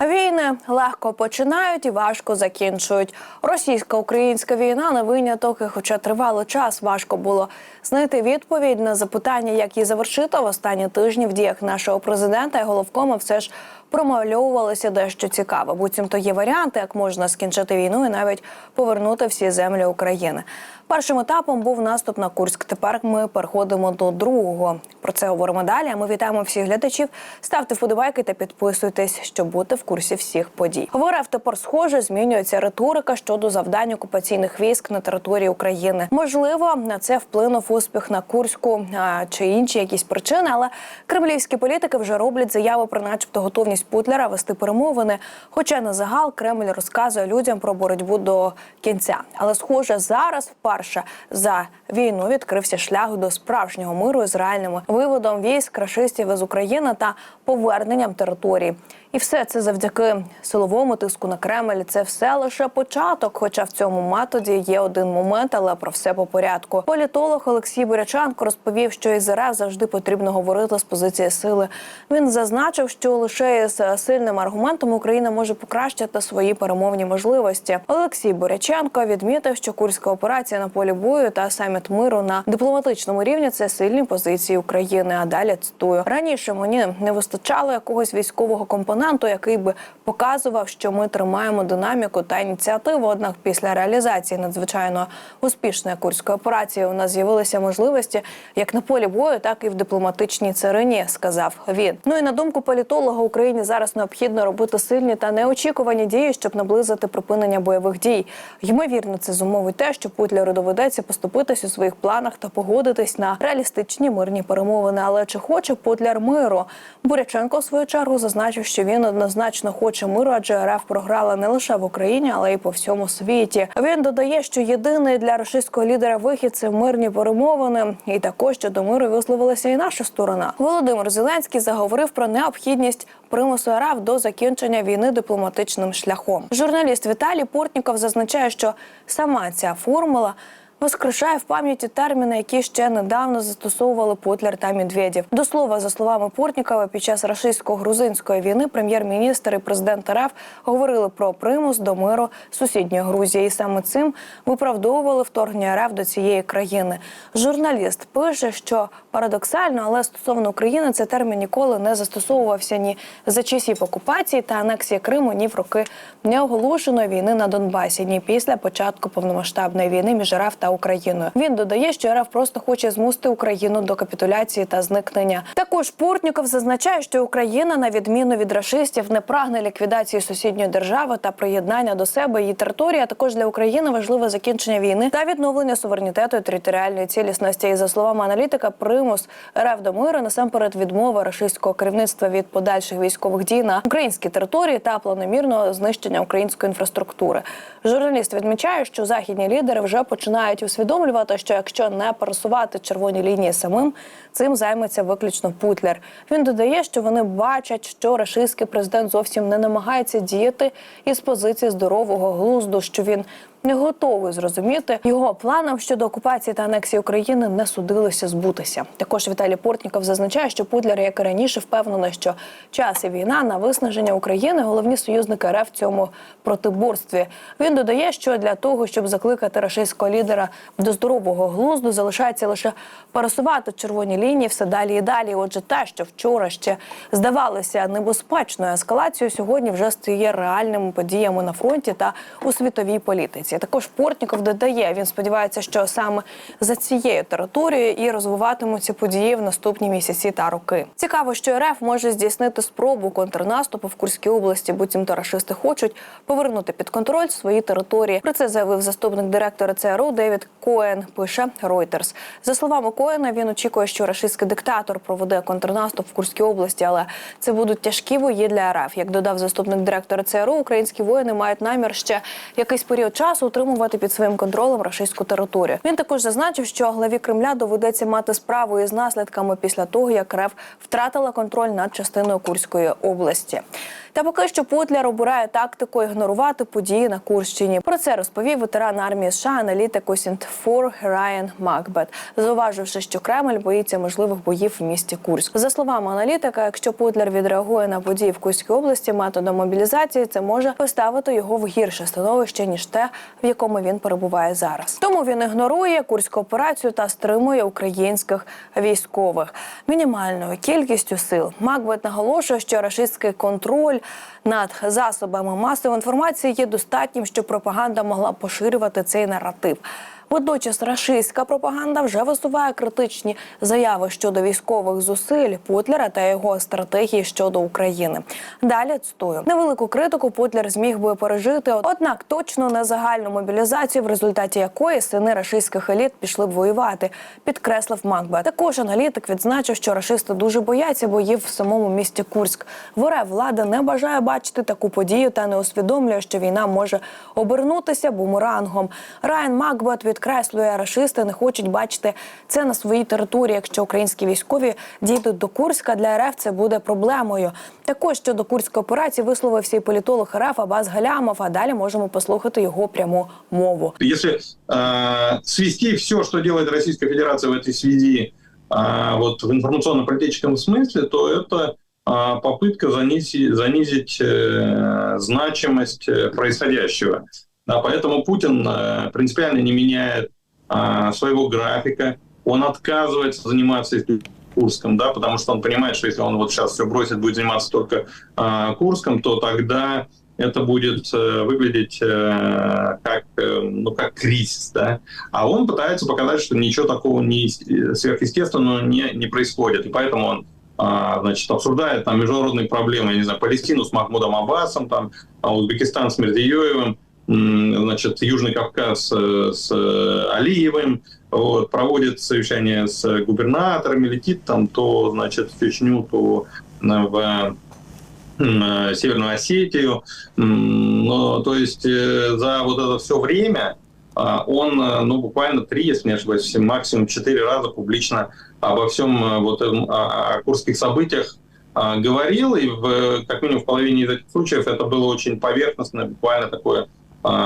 Війни легко починають і важко закінчують. Російсько-українська війна не виняток, і хоча тривалий час важко було знайти відповідь на запитання, як її завершити в останні тижні в діях нашого президента і головкома все ж промальовувалося дещо цікаве. Буцімто є варіанти, як можна скінчити війну і навіть повернути всі землі України. Першим етапом був наступ на Курськ. Тепер ми переходимо до другого. Про це говоримо далі. Ми вітаємо всіх глядачів. Ставте вподобайки та підписуйтесь, щоб бути в курсі всіх подій. В тепер схоже змінюється риторика щодо завдань окупаційних військ на території України. Можливо, на це вплинув успіх на Курську чи інші якісь причини, але кремлівські політики вже роблять заяви про, начебто, готовність Путлера вести перемовини. Хоча на загал Кремль розказує людям про боротьбу до кінця. Але схоже, зараз вперше за війну відкрився шлях до справжнього миру з реальним виводом військ рашистів із України та поверненням території. І все це завдяки силовому тиску на Кремль. Це все лише початок. Хоча в цьому методі є один момент, але про все по порядку. Політолог Олексій Бурячанко розповів, що із РФ завжди потрібно говорити з позиції сили. Він зазначив, що лише з сильним аргументом Україна може покращити свої перемовні можливості. Олексій Буряченко відмітив, що курська операція на полі бою та саміт миру на дипломатичному рівні це сильні позиції України. А далі цитую раніше мені не вистачало якогось військового компоненту, який би показував, що ми тримаємо динаміку та ініціативу. Однак, після реалізації надзвичайно успішної курської операції у нас з'явилися можливості як на полі бою, так і в дипломатичній царині, сказав він. Ну і на думку політолога Україні зараз необхідно робити сильні та неочікувані дії, щоб наблизити припинення бойових дій. Ймовірно, це зумовить те, що Путлеру доведеться поступитись у своїх планах та погодитись на реалістичні мирні перемовини. Але чи хоче Путляр миру? Буряченко в свою чергу зазначив, що він однозначно хоче миру, адже РФ програла не лише в Україні, але й по всьому світі. Він додає, що єдиний для російського лідера вихід це мирні перемовини, і також що до миру висловилася і наша сторона. Володимир Зеленський заговорив про необхідність примусу РФ до закінчення війни дипломатичним шляхом. Журналіст Віталій Портніков зазначає, що сама ця формула. Воскрешає в пам'яті терміни, які ще недавно застосовували Путлер та Медведєв. До слова, за словами Портнікова, під час рашистсько-грузинської війни прем'єр-міністр і президент РФ говорили про примус до миру сусідньої Грузії, і саме цим виправдовували вторгнення РФ до цієї країни. Журналіст пише, що парадоксально, але стосовно України цей термін ніколи не застосовувався ні за часів окупації та анексії Криму, ні в роки неоголошеної війни на Донбасі, ні після початку повномасштабної війни між РФ та Україною. Він додає, що РФ просто хоче змусити Україну до капітуляції та зникнення. Також Портніков зазначає, що Україна, на відміну від рашистів, не прагне ліквідації сусідньої держави та приєднання до себе її території. А також для України важливе закінчення війни та відновлення суверенітету і територіальної цілісності. І за словами аналітика, примус РФ до миру насамперед відмова рашистського керівництва від подальших військових дій на українській території та планомірного знищення української інфраструктури. Журналіст відмічає, що західні лідери вже починають усвідомлювати, що якщо не пересувати червоні лінії самим, цим займеться виключно Путлер. Він додає, що вони бачать, що рашистський президент зовсім не намагається діяти із позиції здорового глузду, що він не готовий зрозуміти його планам щодо окупації та анексії України не судилося збутися. Також Віталій Портніков зазначає, що Путлер, як і раніше, впевнений, що час і війна на виснаження України головні союзники РФ в цьому протиборстві. Він додає, що для того, щоб закликати рашистського лідера до здорового глузду, залишається лише пересувати червоні лінії все далі і далі. Отже, те, що вчора ще здавалося небезпечною ескалацією, сьогодні вже стає реальними подіями на фронті та у світовій політиці. Також Портніков додає, він сподівається, що саме за цією територією і розвиватимуться події в наступні місяці та роки. Цікаво, що РФ може здійснити спробу контрнаступу в Курській області, буцімто рашисти хочуть повернути під контроль свої території. Про це заявив заступник директора ЦРУ Девід Коен. Пише Reuters. За словами Коена, він очікує, що рашистський диктатор проведе контрнаступ в Курській області, але це будуть тяжкі бої для РФ. Як додав заступник директора ЦРУ, українські воїни мають намір ще якийсь період часу утримувати під своїм контролем рашистську територію. Він також зазначив, що главі Кремля доведеться мати справу із наслідками після того, як РФ втратила контроль над частиною Курської області. Та поки що Путлер обирає тактику ігнорувати події на Курщині. Про це розповів ветеран армії США аналітик Сінтфор Райан Макбет, зауваживши, що Кремль боїться можливих боїв в місті Курськ. За словами аналітика, якщо Путлер відреагує на події в Курській області методом мобілізації, це може поставити його в гірше становище ніж те, в якому він перебуває зараз. Тому він ігнорує курську операцію та стримує українських військових мінімальною кількістю сил. Макбет наголошує, що рашистський контроль над засобами масової інформації є достатнім, щоб пропаганда могла поширювати цей наратив. Водночас рашистська пропаганда вже висуває критичні заяви щодо військових зусиль Путлера та його стратегії щодо України. Далі цитую. невелику критику Путлер зміг би пережити, однак точно не загальну мобілізацію, в результаті якої сини рашистських еліт пішли б воювати, підкреслив Макбет. Також аналітик відзначив, що рашисти дуже бояться боїв в самому місті Курськ. В РФ влада не бажає бачити таку подію та не усвідомлює, що війна може обернутися бумерангом. Райан Макбет підкреслює, рашисти не хочуть бачити це на своїй території. Якщо українські військові дійдуть до Курська, для РФ це буде проблемою. Також щодо курської операції висловився і політолог РФ Абаз Галямов. А далі можемо послухати його пряму мову. Если э, свести все, что делает Российская Федерация в этой связи, э, вот в информационно-политическом смысле, то это э, попытка занизить, занизить э, значимость э, происходящего. Да, поэтому Путин э, принципиально не меняет э, своего графика, он отказывается заниматься Курском, да, потому что он понимает, что если он вот сейчас все бросит, будет заниматься только э, Курском, то тогда это будет э, выглядеть э, как, э, ну, как кризис, да. А он пытается показать, что ничего такого не, сверхъестественного не, не происходит. И поэтому он а, значит, обсуждает там международные проблемы, я не знаю, Палестину с Махмудом Аббасом, там, а Узбекистан с Мерзиёевым, значит, Южный Кавказ э, с э, Алиевым, вот, проводит совещание с губернаторами, летит там то, значит, в Чечню, то в э, Северную Осетию. Ну, то есть за вот это все время а, он, ну, буквально три, если не ошибаюсь, максимум четыре раза публично обо всем вот этом, о курских событиях а, говорил, и в, как минимум в половине из этих случаев это было очень поверхностное, буквально такое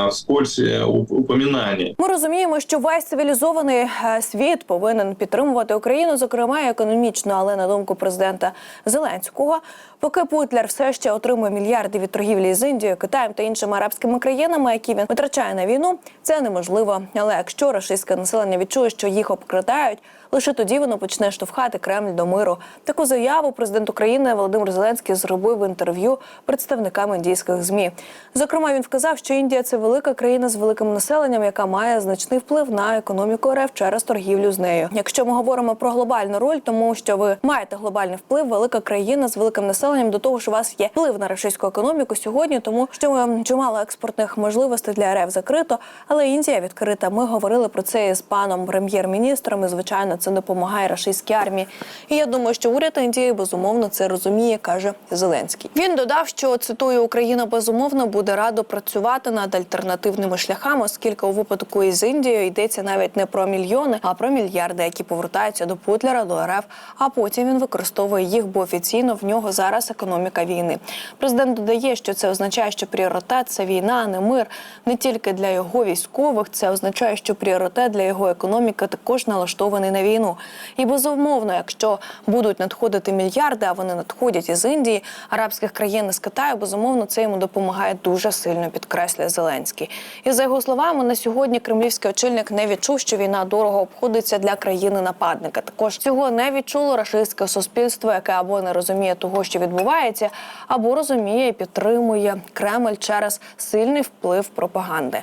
вскользь упоминання. Ми розуміємо, що весь цивілізований е, світ повинен підтримувати Україну, зокрема економічно. Але на думку президента Зеленського, поки Путлер все ще отримує мільярди від торгівлі з Індією, Китаєм та іншими арабськими країнами, які він витрачає на війну, це неможливо. Але якщо російське населення відчує, що їх обкрадають. Лише тоді воно почне штовхати Кремль до миру. Таку заяву президент України Володимир Зеленський зробив в інтерв'ю представникам індійських змі. Зокрема, він вказав, що Індія це велика країна з великим населенням, яка має значний вплив на економіку РФ через торгівлю з нею. Якщо ми говоримо про глобальну роль, тому що ви маєте глобальний вплив, велика країна з великим населенням до того, що у вас є вплив на російську економіку сьогодні, тому що чимало експортних можливостей для РФ закрито, але Індія відкрита. Ми говорили про це із паном прем'єр-міністром. і Звичайно, це допомагає рашистській армії. І я думаю, що уряд Індії безумовно це розуміє, каже Зеленський. Він додав, що цитую Україна безумовно буде радо працювати над альтернативними шляхами, оскільки у випадку із Індією йдеться навіть не про мільйони, а про мільярди, які повертаються до Путлера, до РФ. А потім він використовує їх, бо офіційно в нього зараз економіка війни. Президент додає, що це означає, що пріоритет це війна, а не мир не тільки для його військових. Це означає, що пріоритет для його економіки також налаштований на війну. І безумовно, якщо будуть надходити мільярди, а вони надходять із Індії, арабських країн із Китаю, безумовно, це йому допомагає дуже сильно, підкреслює Зеленський. І за його словами, на сьогодні кремлівський очільник не відчув, що війна дорого обходиться для країни-нападника. Також цього не відчуло рашистське суспільство, яке або не розуміє того, що відбувається, або розуміє і підтримує Кремль через сильний вплив пропаганди.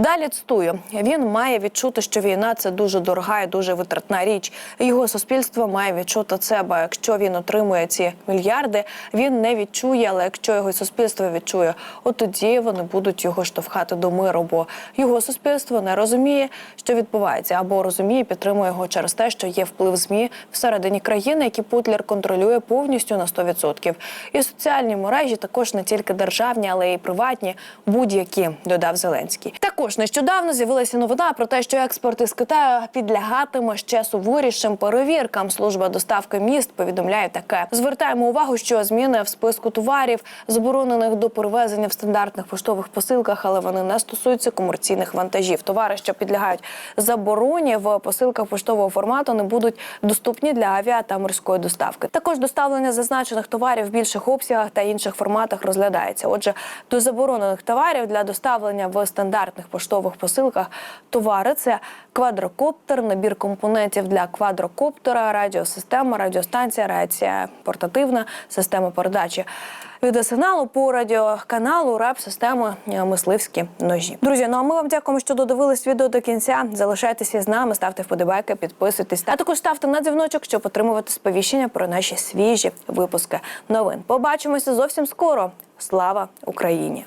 Далі цитую, він має відчути, що війна це дуже дорога і дуже витратна річ. Його суспільство має відчути це. Бо якщо він отримує ці мільярди, він не відчує. Але якщо його суспільство відчує, от тоді вони будуть його штовхати до миру. Бо його суспільство не розуміє, що відбувається, або розуміє, підтримує його через те, що є вплив змі всередині країни, які Путлер контролює повністю на 100%. І соціальні мережі також не тільки державні, але й приватні, будь-які додав Зеленський. Також Тож нещодавно з'явилася новина про те, що експорт із Китаю підлягатиме ще суворішим перевіркам. Служба доставки міст повідомляє таке. Звертаємо увагу, що зміни в списку товарів, заборонених до перевезення в стандартних поштових посилках, але вони не стосуються комерційних вантажів. Товари, що підлягають забороні в посилках поштового формату, не будуть доступні для авіа та морської доставки. Також доставлення зазначених товарів в більших обсягах та інших форматах розглядається. Отже, до заборонених товарів для доставлення в стандартних поштових посилках товари це квадрокоптер, набір компонентів для квадрокоптера, радіосистема, радіостанція, рація портативна, система передачі відеосигналу по радіоканалу, реп системи е, мисливські ножі. Друзі, ну а ми вам дякуємо, що додивились відео до кінця. Залишайтеся з нами, ставте вподобайки, підписуйтесь, а також ставте на дзвіночок, щоб отримувати сповіщення про наші свіжі випуски новин. Побачимося зовсім скоро. Слава Україні!